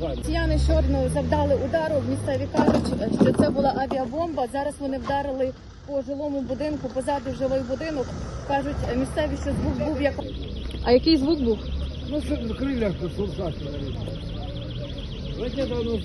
Росіяни щойно завдали удару. Місцеві кажуть, що це була авіабомба. Зараз вони вдарили по жилому будинку, позаду жилий будинок. Кажуть місцеві, що звук був як. А який звук був? Ну, що в крилях тут. Ракета, воно.